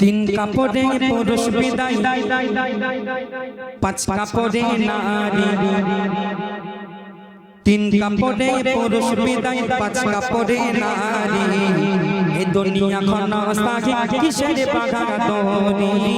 তিন কাপড়ে পুরুষ বিদায় পাঁচ কাপড়ে নারী। তিন কাপড়ে পুরুষ বিদায়। পাঁচ কাপড়ে নারী। এ দুনিয়া খন সাহি কিসের বাধা দোরি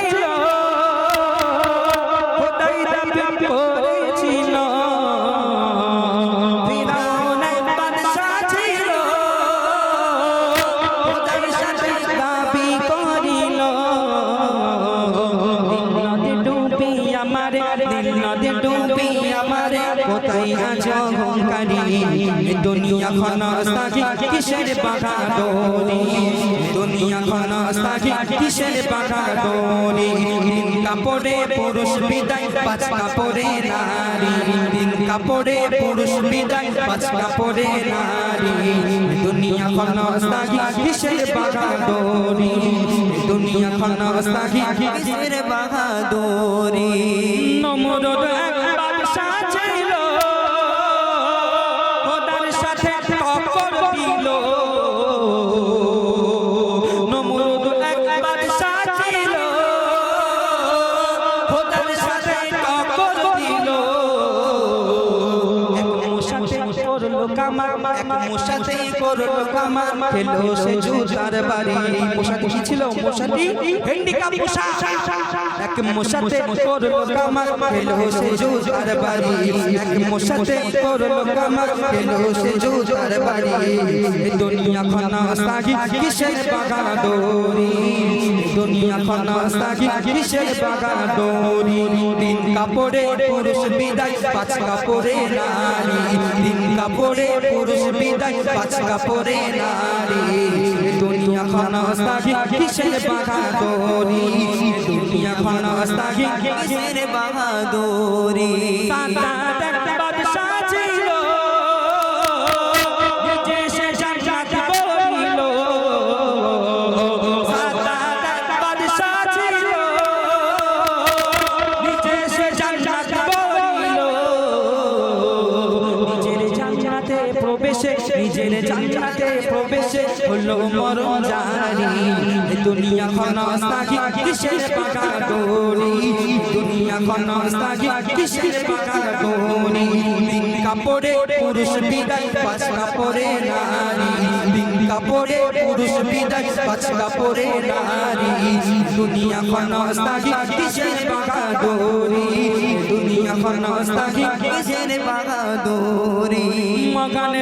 দিন নদী ডুবি আমার কোথায় আছো হংকারি দুনিয়া খন সাহি কিসের বাঘা দোরি দুনিয়া খন সাহি কিসের বাঘা দোরি দিন কাপড়ে পুরুষ বিদায় পাঁচ কাপড়ে নারী দিন কাপড়ে পুরুষ বিদায় পাঁচ কাপড়ে নারী দুনিয়া খন সাহি কিসের বাঘা দোরি দুনিয়া খন কিসের দোরি করল কামার এক মশাতে করল কামার খেলো সে জুতার বাড়ি মশাটি কি ছিল মশাটি হ্যান্ডিক্যাপ মশা এক মশাতে করল কামার খেলো সে জুতার বাড়ি এক মশাতে করল কামার খেলো সে জুতার বাড়ি দুনিয়া খানা সাহি কিসের বাগা দোরি দুনিয়া খানা সাহি কিসের বাগা দোরি তিন কাপড়ে পুরুষ বিদায় পাঁচ কাপড়ে নারী তিন কাপড়ে পুরুষ বিদায় পাঁচ পরে নারী। দুনিয়া খানাস্তা কি কিসের বাহাদুরি? দুনিয়া খানাস্তা কি কিসের বাহাদুরি? প্রবেশে নিজের জান্নাতে প্রবেশে হলো মরণ জারি দুনিয়া খানা সাহি কিসের পাকা দোরি দুনিয়া খানা সাহি কিসের পাকা দোরি দিন কাপড়ে পুরুষ বিদায়, পাঁচ কাপড়ে নারী। দিন কাপড়ে পুরুষ বিদায়, পাঁচ কাপড়ে নারী। দুনিয়া খানা সাহি কিসের পাকা দোরি দুনিয়া খানা সাহি কিসের পাকা দোরি মগানে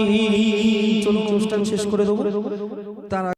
শেষ করে দেবো। তারা